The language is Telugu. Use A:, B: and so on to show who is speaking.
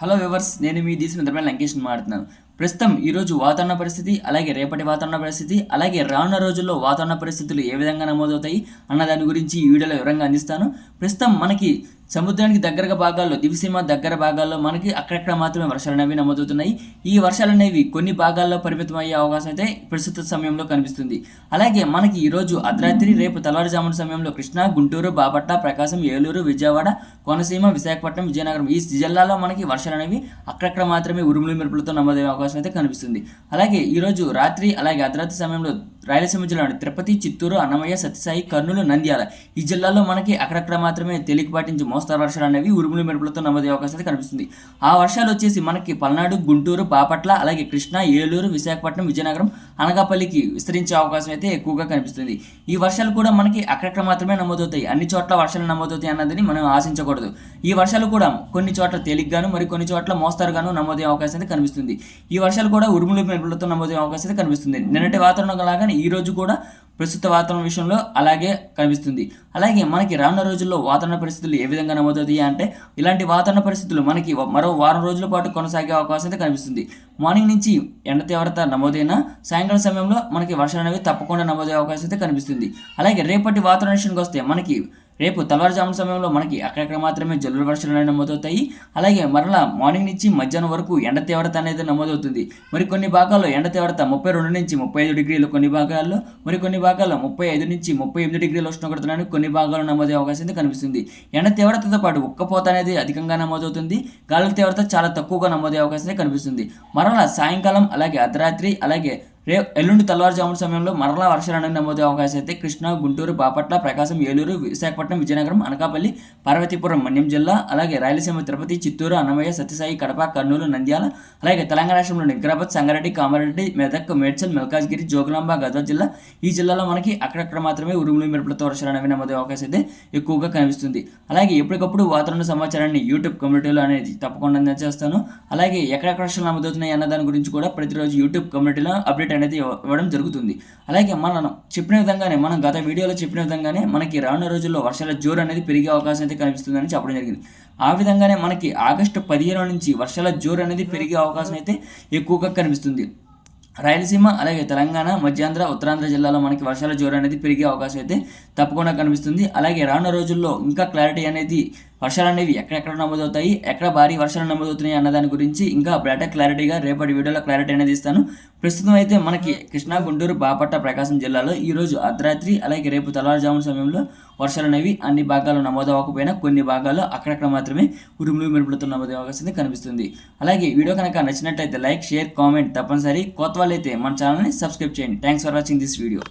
A: హలో వివర్స్ నేను మీ దీసిన మిత్రమైన లంకేష్ మాట్లాడుతున్నాను. ప్రస్తుతం ఈరోజు వాతావరణ పరిస్థితి అలాగే రేపటి వాతావరణ పరిస్థితి అలాగే రానున్న రోజుల్లో వాతావరణ పరిస్థితులు ఏ విధంగా నమోదవుతాయి అన్న దాని గురించి ఈ వీడియోలో వివరంగా అందిస్తాను. ప్రస్తుతం మనకి సముద్రానికి దగ్గరగా భాగాల్లో దివిసీమ దగ్గర భాగాల్లో మనకి అక్కడక్కడ మాత్రమే వర్షాలు అనేవి నమోదవుతున్నాయి. ఈ వర్షాలు అనేవి కొన్ని భాగాల్లో పరిమితం అయ్యే అవకాశం అయితే ప్రస్తుత సమయంలో కనిపిస్తుంది. అలాగే మనకి ఈరోజు అర్ధరాత్రి రేపు తెల్లవారుజామున సమయంలో కృష్ణా గుంటూరు బాపట్ల ప్రకాశం ఏలూరు విజయవాడ కోనసీమ విశాఖపట్నం విజయనగరం ఈ జిల్లాలో మనకి వర్షాలు అనేవి అక్కడక్కడ మాత్రమే ఉరుములు మెరుపులతో నమోదయ్యే అవకాశం అయితే కనిపిస్తుంది. అలాగే ఈరోజు రాత్రి అలాగే అర్ధరాత్రి సమయంలో రాయలసీమ జిల్లాలోని తిరుపతి చిత్తూరు అన్నమయ్య సత్యసాయి కర్నూలు నంద్యాల. ఈ జిల్లాలో మనకి అక్కడక్కడ మాత్రమే తేలికపాటి నుంచి మోస్తారు వర్షాలు అనేవి ఉరుములు మెరుపులతో నమోదయ్యే అవకాశం అయితే కనిపిస్తుంది. ఆ వర్షాలు వచ్చేసి మనకి పల్నాడు గుంటూరు బాపట్ల అలాగే కృష్ణా ఏలూరు విశాఖపట్నం విజయనగరం అనకాపల్లికి విస్తరించే అవకాశం అయితే ఎక్కువగా కనిపిస్తుంది. ఈ వర్షాలు కూడా మనకి అక్కడక్కడ మాత్రమే నమోదవుతాయి. అన్ని చోట్ల వర్షాలు నమోదవుతాయి అన్నదని మనం ఆశించకూడదు. ఈ వర్షాలు కూడా కొన్ని చోట్ల తేలిగ్గాను మరి కొన్ని చోట్ల మోస్తారుగాను నమోదయ్యే అవకాశం అయితే కనిపిస్తుంది. ఈ వర్షాలు కూడా ఉరుములు మెరుపులతో నమోదయ్యే అవకాశం అయితే కనిపిస్తుంది. నిన్నటి వాతావరణం లాగానే ఈ రోజు కూడా ప్రస్తుత వాతావరణ విషయంలో అలాగే కనిపిస్తుంది. అలాగే మనకి రానున్న రోజుల్లో వాతావరణ పరిస్థితులు ఏ విధంగా నమోదవుతాయి అంటే ఇలాంటి వాతావరణ పరిస్థితులు మనకి మరో వారం రోజుల పాటు కొనసాగే అవకాశం అయితే కనిపిస్తుంది. మార్నింగ్ నుంచి ఎండ తీవ్రత నమోదైన సాయంకాలం సమయంలో మనకి వర్షాలు అనేవి తప్పకుండా నమోదయ్యే అవకాశం అయితే కనిపిస్తుంది. అలాగే రేపటి వాతావరణ విషయానికి వస్తే మనకి రేపు తెల్లవారుజామున సమయంలో మనకి అక్కడక్కడ మాత్రమే జల్లుల వర్షాలు అనేవి నమోదవుతాయి. అలాగే మరలా మార్నింగ్ నుంచి మధ్యాహ్నం వరకు ఎండ తీవ్రత అనేది నమోదవుతుంది. మరి కొన్ని భాగాల్లో ఎండ తీవ్రత ముప్పై రెండు నుంచి ముప్పై ఐదు డిగ్రీలు కొన్ని భాగాల్లో మరి కొన్ని భాగాల్లో ముప్పై ఐదు నుంచి ముప్పై ఎనిమిది డిగ్రీల ఉష్ణోగ్రతలను కొన్ని భాగాల్లో నమోదే అవకాశం కనిపిస్తుంది. ఎండ తీవ్రతతో పాటు ఉక్కపోత అనేది అధికంగా నమోదవుతుంది. గాలుల తీవ్రత చాలా తక్కువగా నమోదే అవకాశం కనిపిస్తుంది. మరలా సాయంకాలం అలాగే అర్ధరాత్రి అలాగే రేపు ఎల్లుండి తెల్లవారుజామున సమయంలో మరలా వర్షాలు నమోదే అవకాశం అయితే కృష్ణా గుంటూరు బాపట్ల ప్రకాశం ఏలూరు విశాఖపట్నం విజయనగరం అనకాపల్లి పార్వతీపురం మన్యం జిల్లా అలాగే రాయలసీమ తిరుపతి చిత్తూరు అన్నమయ్య సత్యసాయి కడప కర్నూలు నంద్యాల అలాగే తెలంగాణ రాష్ట్రంలోని నిగ్రాబాద్ సంగారెడ్డి కామారెడ్డి మెదక్ మేడ్చల్ మెల్కాజ్గిరి జోగులాంబ గద్వాల జిల్లా ఈ జిల్లాలో మనకి అక్కడక్కడ మాత్రమే ఉరుములు మెరుపులతో వర్షాలు అనేవి నమోదే అవకాశం అయితే ఎక్కువగా కనిపిస్తుంది. అలాగే ఎప్పటికప్పుడు వాతావరణ సమాచారాన్ని యూట్యూబ్ కమ్యూనిటీలో అనేది తప్పకుండా అందజేస్తాను. అలాగే ఎక్కడెక్కడ వర్షాలు నమోదవుతున్నాయి అన్న దాని గురించి కూడా ప్రతిరోజు యూట్యూబ్ కమ్యూనిటీలో అప్డేట్ అనేది ఇవ్వడం జరుగుతుంది. అలాగే మనం చెప్పిన విధంగానే మనం గత వీడియోలో చెప్పిన విధంగానే మనకి రానున్న రోజుల్లో వర్షాల జోరు అనేది పెరిగే అవకాశం అయితే కనిపిస్తుందని చెప్పడం జరిగింది. ఆ విధంగానే మనకి ఆగస్టు పదిహేను నుంచి వర్షాల జోరు అనేది పెరిగే అవకాశం అయితే ఎక్కువగా కనిపిస్తుంది. రాయలసీమ అలాగే తెలంగాణ మధ్యాంధ్ర ఉత్తరాంధ్ర జిల్లాలో మనకి వర్షాల జోరు అనేది పెరిగే అవకాశం అయితే తప్పకుండా కనిపిస్తుంది. అలాగే రానున్న రోజుల్లో ఇంకా క్లారిటీ అనేది వర్షాలు అనేవి ఎక్కడెక్కడ నమోదవుతాయి ఎక్కడ భారీ వర్షాలు నమోదవుతున్నాయి అన్న దాని గురించి ఇంకా బెటర్ క్లారిటీగా రేపటి వీడియోలో క్లారిటీ అనేది ఇస్తాను. ప్రస్తుతం అయితే మనకి కృష్ణా గుంటూరు బాపట్ల ప్రకాశం జిల్లాలో ఈ రోజు అర్ధరాత్రి అలాగే రేపు తెల్లవారుజామున సమయంలో వర్షాలు అనేవి అన్ని భాగాలు నమోదవ్వకపోయినా కొన్ని భాగాల్లో అక్కడక్కడ మాత్రమే ఉరుములు మెరుపులతో నమోదయ్యే అవకాశం కనిపిస్తుంది. అలాగే వీడియో కనుక నచ్చినట్టయితే లైక్ షేర్ కామెంట్ తప్పనిసరి. కొత్త వాళ్ళైతే మన ఛానల్ని సబ్స్క్రైబ్ చేయండి. Thanks for watching this video